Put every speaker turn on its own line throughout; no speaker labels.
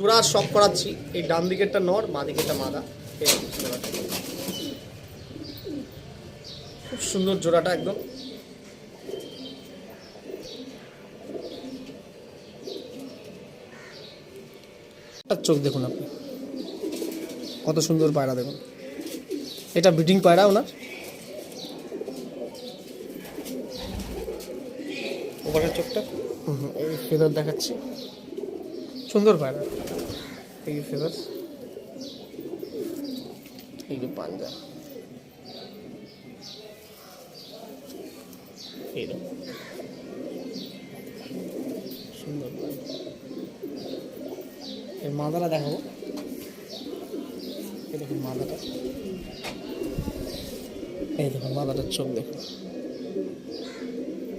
জোড়া সব করাচ্ছি। এই ডান দিকেরটা নর বাঁ দিকেরটা মাদা। খুব সুন্দর জোড়াটা একদম। চোখ দেখুন আপনি। কত সুন্দর পায়রা দেখুন। এটা ব্রিডিং পায়রা ওনার? ওপারের চোখটা? এই ফেদার দেখাচ্ছি। সুন্দর পায়রা। এই যে ফেদার এই যে পাঞ্জা। সুন্দর এর মাদাটা দেখাবো। এই দেখুন মাদাটা। এই দেখুন মাদাটার চোখ দেখুন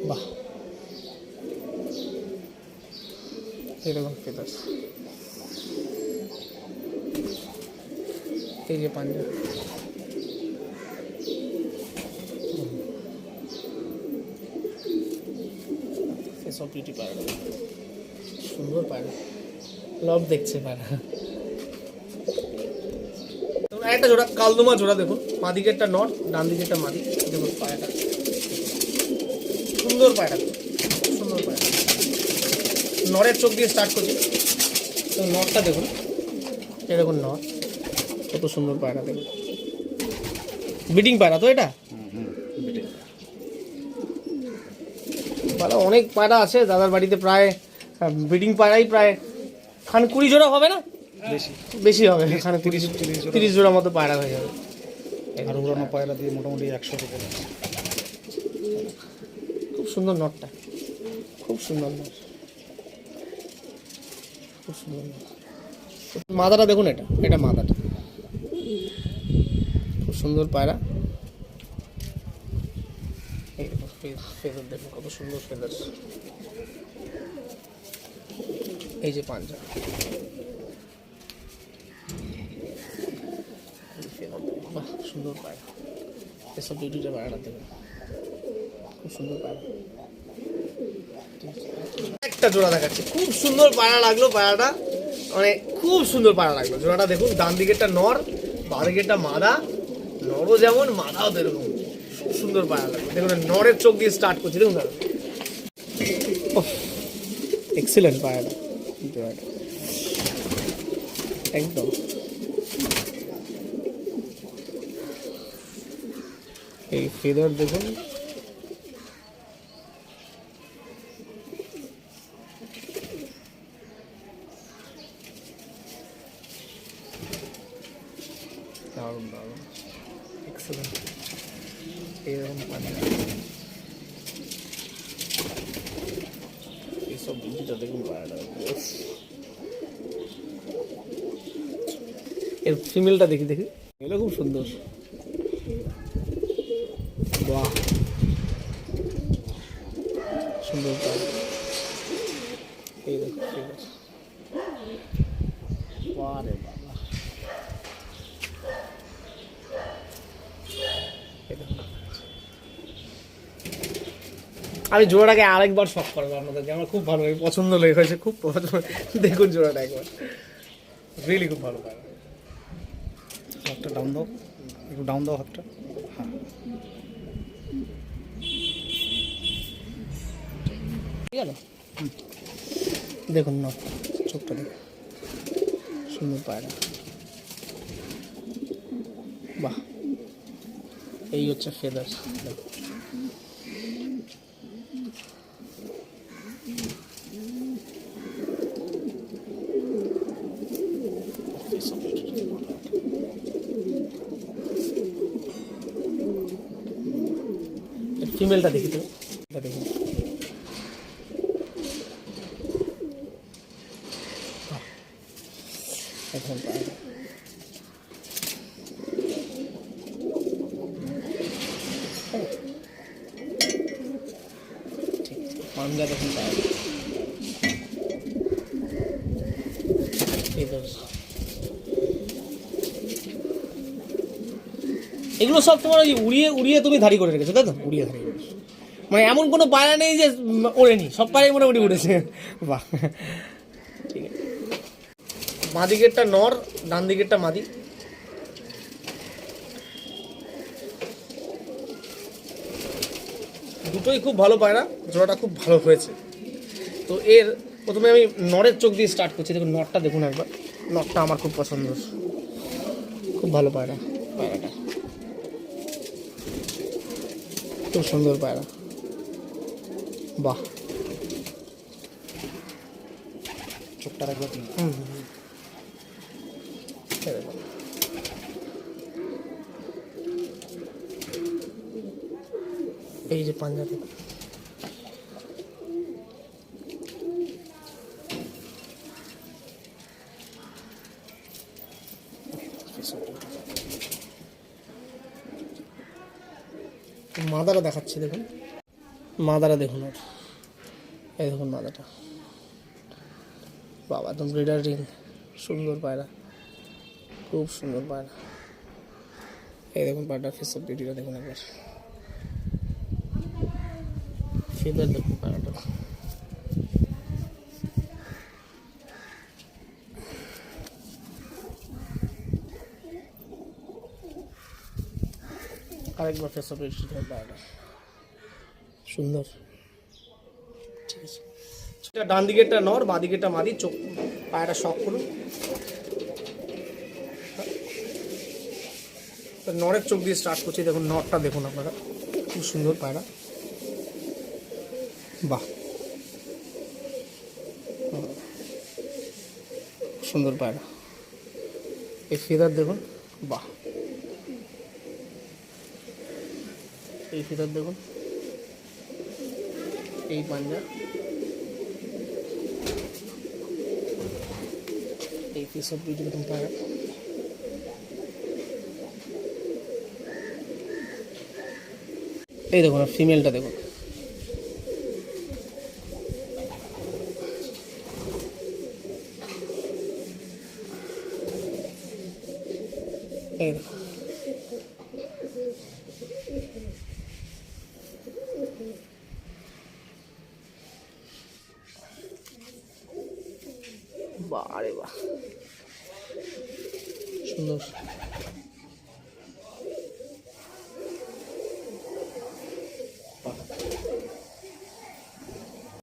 বাহ। এই দেখুন ফেদার্স এই যে পাঞ্জা সব পিটি পায়রা সুন্দর পায়রা লব দেখছে পায়রা একটা জোড়া কালদমা জোড়া দেখুন মা দিকেরটা নট ডান দিকেরটা মাদি। দেখুন পায়রাটা সুন্দর পায়রা সুন্দর পায়রা নরের চোখ দিয়ে স্টার্ট করছি। তো নটটা দেখুন। এটা দেখুন নট কত সুন্দর পায়রা দেখুন। বিডিং পায়রা তো এটা? পায়রা অনেক পায়রা আছে। দাদার বাড়িতে প্রায় ব্রিডিং পায়রাই প্রায় খান কুড়ি জোড়া হবে না?
বেশি।
বেশি হবে। এখানে তিরিশ
তিরিশ জোড়া।
মতো পায়রা হয়ে যাবে।
আর উড়ানো পায়রা দিয়ে মোটামুটি একশো
খুব সুন্দর নটটা খুব সুন্দর নট খুব সুন্দর মাদাটা দেখুন এটা এটা মাদাটা খুব সুন্দর পায়রা। ফেদার দেখুন কত সুন্দর ফেদার এই যে পাঞ্জা। বাহ, সুন্দর পায়রা। এসব বিউটিটা পায়রা দেখুন। খুব সুন্দর পায়রা। একটা জোড়া দেখাচ্ছে। খুব সুন্দর পায়রা লাগল পায়রাটা মানে খুব সুন্দর পায়রা লাগল। জোড়াটা দেখুন, ডান দিকেরটা নর, বাঁ দিকেরটা মাদা। নরও যেমন, মাদাও এরকম খুব সুন্দর পায়রা লাগল। দেখুন নরের চোখ দিয়ে স্টার্ট করছি। দেখুন, দাদা। এক্সিলেন্ট পায়রাটা জোড়াটা। একদম। এই ফেদার দেখুন। দারুণ দারুণ। এক্সেলেন্ট এইরকম পাঞ্জা এইসব বিউটিটা দেখুন। এর ফিমেলটা দেখি দেখি। এগুলো খুব সুন্দর। বাহ। সুন্দর এই দেখো ঠিক আছে বারে বাবা এই দেখো। আমি জোড়াটাকে আরেকবার শখ করব আপনাদেরকে আমার খুব ভালো লাগে পছন্দ হয়েছে খুব পছন্দ। দেখুন জোড়াটা একবার। রিয়েলি খুব ভালো পায়রা
হাতটা ডাউন দাও। একটু ডাউন দাও হাতটা। হ্যাঁ।
ঠিক আছে? দেখুন না চোখটা দেখুন। সুন্দর পায়রা। বাহ। এই হচ্ছে ফেদার ফিমেলটা দেখি তো এটা দেখুন। এগুলো সব তোমার উড়িয়ে উড়িয়ে তুমি ধারি করে রেখেছো, তাই তো? উড়িয়ে ধারি মানে এমন কোনো পায়রা নেই যে ওড়েনি। সব পায়রাই মোটামুটি উড়েছে। বাহ। ঠিক নর ডান দিকেরটা মাদি। দুটোই খুব ভালো পায়রা, জোড়াটা খুব ভালো হয়েছে। তো এর প্রথমে আমি নরের চোখ দিয়ে স্টার্ট করছি। দেখুন নটটা দেখুন একবার। নটটা আমার খুব পছন্দ। খুব ভালো পায়রা, পায়রাটা। খুব সুন্দর পায়রা। বাহ।
চোখটা রাখবে
হুম। এই যে পাঞ্জাবি। মাদারা দেখাচ্ছি দেখুন। মাদারা দেখুন ওর এই দেখুন মাদাটা বাবা, একদম ব্রিডার রিং সুন্দর পায়রা। খুব সুন্দর পায়রা। এই দেখুন পায়রাটার ফেস অফ বিউটিটা দেখুন একবার। ফেদার দেখুন পায়রাটা। আরেকবার ফেস অফ বিউটি দেখুন পায়রাটা। সুন্দর। ঠিক আছে। ডান দিকেরটা নর, বাঁ দিকেরটা মাদি, চোখ পায়রা শখ করুন। নরের চোখ দিয়ে স্টার্ট করছি, দেখুন নরটা দেখুন আপনারা। খুব সুন্দর পায়রা। বাহ। সুন্দর পায়রা। এই ফিদার দেখুন, বাহ। এই ফিদার দেখুন। এই পাঞ্জা এই পিস অফ বিউটি দেখুন পায়রা এই দেখুন ফিমেলটা দেখুন এই দেখুন বারে বাহ। সুন্দর।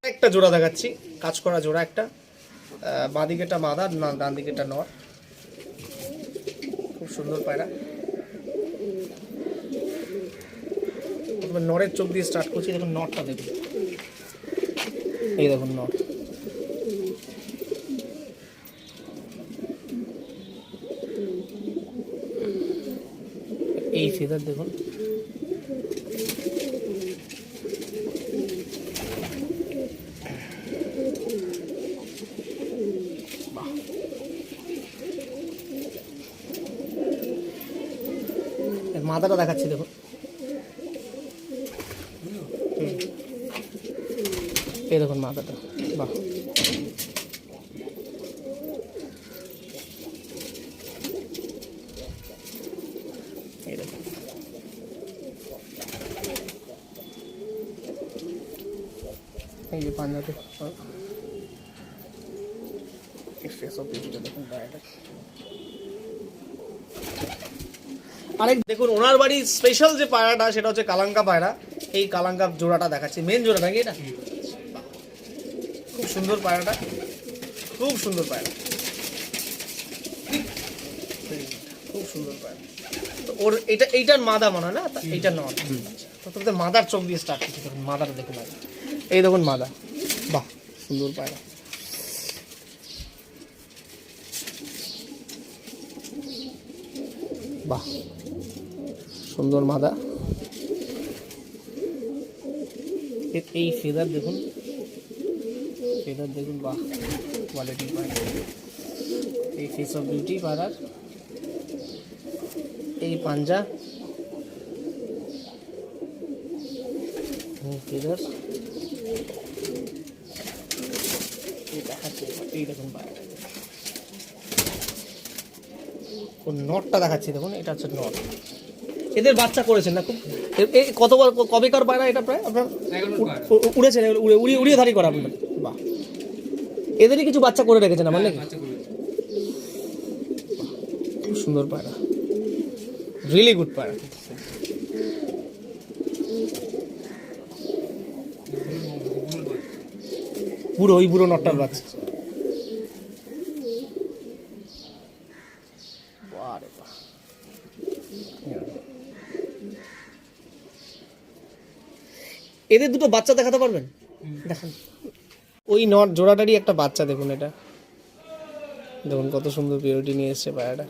একটা জোড়া দেখাচ্ছি কাজ করা জোড়া একটা। আহ, বাঁ দিকেটা মাদা না ডান দিকেটা নর। খুব সুন্দর পায়রা। নরের চোখ দিয়ে স্টার্ট করছি দেখুন নরটা দেখুন। এই দেখুন নর। ফিদার দেখুন। মাথাটা দেখাচ্ছি দেখুন। এই দেখুন মাথাটা বাহ। পাঞ্জাতে ফেস অফ বিউটিটা দেখুন আরেক দেখুন ওনার বাড়ির স্পেশাল যে পায়রাটা সেটা হচ্ছে কালাঙ্কা পায়রা। এই কালাঙ্কা জোড়াটা দেখাচ্ছি। মেন জোড়া নাকি এটা? খুব সুন্দর পায়রাটা। খুব সুন্দর পায়রা। খুব সুন্দর পায়রা। তো ওর এটা এইটার মাদা মনে হয় না? তা এইটা নয়। তো তোদের মাদার চোখ দিয়ে স্টার্ট করছি। দেখুন মাদার দেখুন। এই দেখুন মাদা। বাহ, সুন্দর পায়রা। বাহ, সুন্দর মাদা। এই ফেদার দেখুন। ফেদার দেখুন, বাহ কোয়ালিটি পায়রা। এই ফেস অফ বিউটি পায়রার। এই পাঞ্জা। ফেদার এই দেখাচ্ছে এই ও নটটা দেখাচ্ছি দেখুন এটা হচ্ছে নট এদের বাচ্চা করেছেন না খুব? এ- এ কতবার কবেকার পায়রা এটা প্রায়? আপনার উড়েছেন উড়ে উড়িয়ে উড়িয়ে ধারি করা আপনার বাহ। এদেরই কিছু বাচ্চা করে রেখেছেন আমার নাকি? সুন্দর পায়রা। রিয়েলি গুড পায়রা। পুরো ওই বুড়ো নটটার বাচ্চা বারে বাহ। এদের দুটো বাচ্চা দেখাতে পারবেন? দেখান। ওই নট জোড়াটারই একটা বাচ্চা দেখুন এটা। দেখুন কত সুন্দর পিওরিটি নিয়ে এসছে পায়রাটা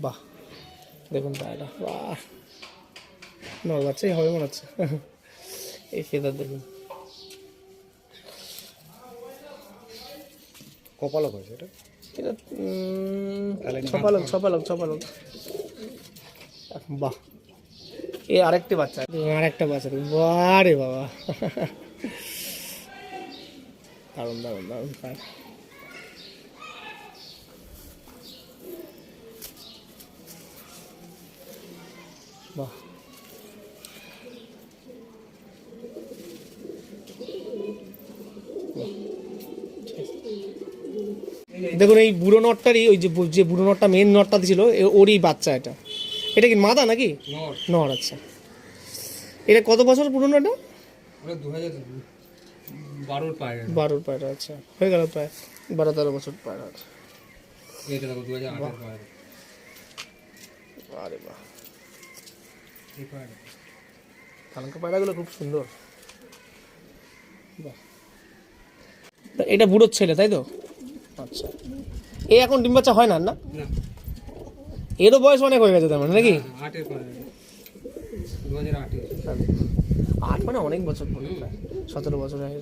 বাহ দেখুন পায়রাটা বাহ। নর বাচ্চাই হবে মনে হচ্ছে এই ফেদার দেখুন।
কপালক হয়েছে এটা?
এটা ছপালক ছপালক ছপালক। বাহ। এ আরেকটি বাচ্চা। আরেকটা বাচ্চা দেখুন। রে বাবা। দারুণ দারুণ পায়রা বাহ। দেখুন, এই বুড়ো নটটারই, ওই যে বুড়ো নটটা মেন নটটা ছিল ওরই বাচ্চা এটা। এটা কি মাদা নাকি?
নর।
আচ্ছা। এটা কত বছর পুরনো এটা?
বারোর পায়রা
বারোর পায়রা আচ্ছা। হয়ে গেল প্রায় বারো তেরো বছর পায়রা
এটা দেখো দু হাজার পায়রা।
আরে বাহ।
এই পায়রা।
কালকা পায়রাগুলো খুব সুন্দর। বাহ। এটা বুড়োর ছেলে তাই তো? আচ্ছা। এ এখন ডিম বাচ্চা হয় না? না। এরও বয়স অনেক হয়ে গেছে তার মানে নাকি?
আটের
আট। মানে অনেক বছর পরে সতেরো বছর আগে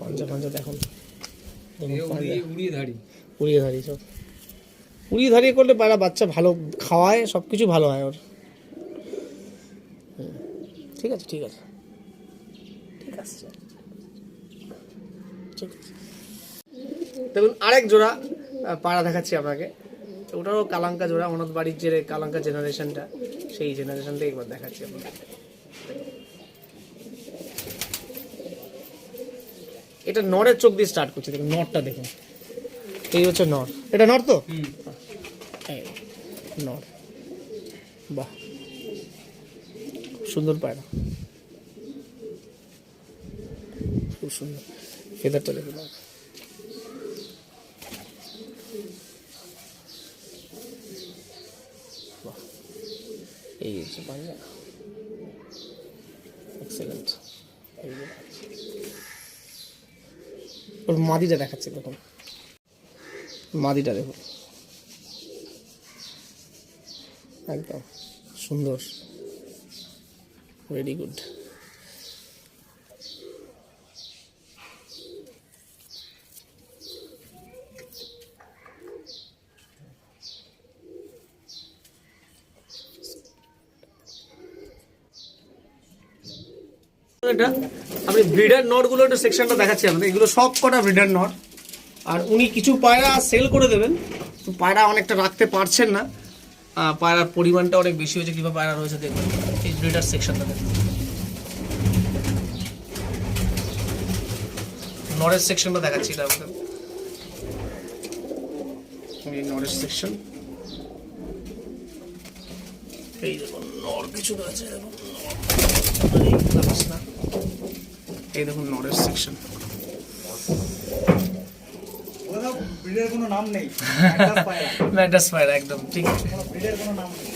পঞ্চা পঞ্চা দেখুন
উড়িয়ে ধাড়ি।
উড়িয়ে সব। উড়িয়ে ধারিয়ে করলে পায়রা বাচ্চা ভালো খাওয়ায় সব কিছু ভালো হয় ওর। ঠিক আছে ঠিক আছে। ঠিক আছে। দেখুন আরেক জোড়া পায়রা দেখাচ্ছি আপনাকে। ওটাও কালাঙ্কা জোড়া অনদ বাড়ির যে কালাঙ্কা জেনারেশনটা সেই জেনারেশনটা একবার দেখাচ্ছি আপনাকে। এটা নরের চোখ দিয়ে স্টার্ট করছে দেখুন নরটা দেখুন। এই হচ্ছে নর। এটা নর তো?
হুম।
এই, নর। বাহ। সুন্দর পায়রা। খুব সুন্দর। দেখুন আর। বাহ এই হচ্ছে ওর মাদিটা দেখাচ্ছে দেখুন মাদিটা দেখুন একদম সুন্দর। ভেরি গুড এটা? আমি ব্রিডার নটগুলো একটু সেকশনটা দেখাচ্ছি আপনাদের। এগুলো সব কটা ব্রিডার নট আর উনি কিছু পায়রা সেল করে দেবেন। পায়রা অনেকটা রাখতে পারছেন না। পায়রার পরিমাণটা অনেক বেশি হয়েছে। কিংবা পায়রা রয়েছে দেখবেন এই ব্রিডার সেকশনটা দেখুন। নরেজ সেকশনটা দেখাচ্ছি এটা আমাদের এই সেকশন এই দেখুন নর কিছু রয়েছে, দেখুন। না। এই দেখুন নরেজ সেকশন
ব্রিডের কোনো নাম নেই।
ম্যাডাস পায়রা একদম ঠিক। আছে
ব্রিডের কোনো নাম নেই।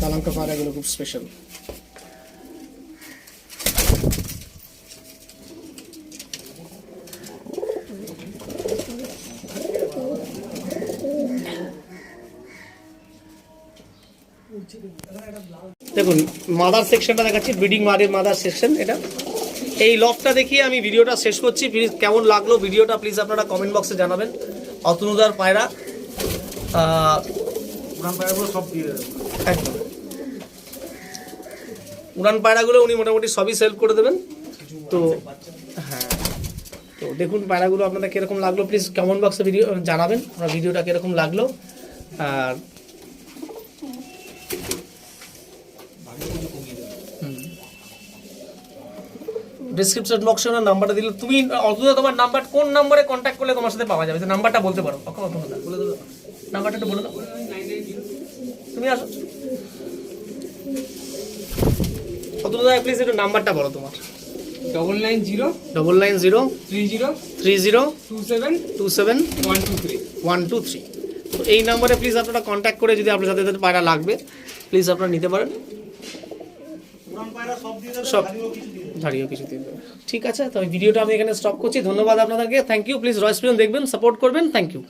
কালাঙ্কা পায়রাগুলো খুব স্পেশাল দেখুন মাদার সেকশনটা দেখাচ্ছি ব্রিডিং মাদের মাদার সেকশন এটা। এই লকটা দেখিয়ে আমি ভিডিওটা শেষ করছি। প্লিজ কেমন লাগল ভিডিওটা প্লিজ আপনারা কমেন্ট বক্সে জানাবেন। অতনুদার পায়রা
উড়ান পায়রাগুলো সব
একদম। উড়ান পায়রাগুলো উনি মোটামুটি সবই সেল করে দেবেন। তো হ্যাঁ। তো দেখুন পায়রাগুলো আপনাদের কীরকম লাগল প্লিজ কমেন্ট বক্সে ভিডিও জানাবেন আপনার ভিডিওটা কীরকম লাগল। আর ডিসক্রিপশন বক্সে ওনার নাম্বারটা দিলে তুমি অথচ তোমার নাম্বার কোন নাম্বারে কন্ট্যাক্ট করলে তোমার সাথে পাওয়া যাবে? নাম্বারটা বলতে পারো। অতনুদা বলে দেবো। নাম্বারটা একটু বলে দাও। তুমি আসো। অতনুদা প্লিজ একটু নাম্বারটা বলো তোমার।
Double nine zero
double nine zero
three zero
three zero
two seven
two seven
one two three
one two three তো এই নাম্বারে প্লিজ আপনারা কন্ট্যাক্ট করে যদি আপনার সাথে সাথে পায়রা লাগবে প্লিজ আপনারা নিতে পারেন। সব কিছু দিয়ে ঠিক আছে তবে ভিডিওটা আমি এখানে স্টপ করছি। ধন্যবাদ আপনাদেরকে। থ্যাংক ইউ প্লিজ রয়েস ফিল্ম দেখবেন সাপোর্ট করবেন। Thank you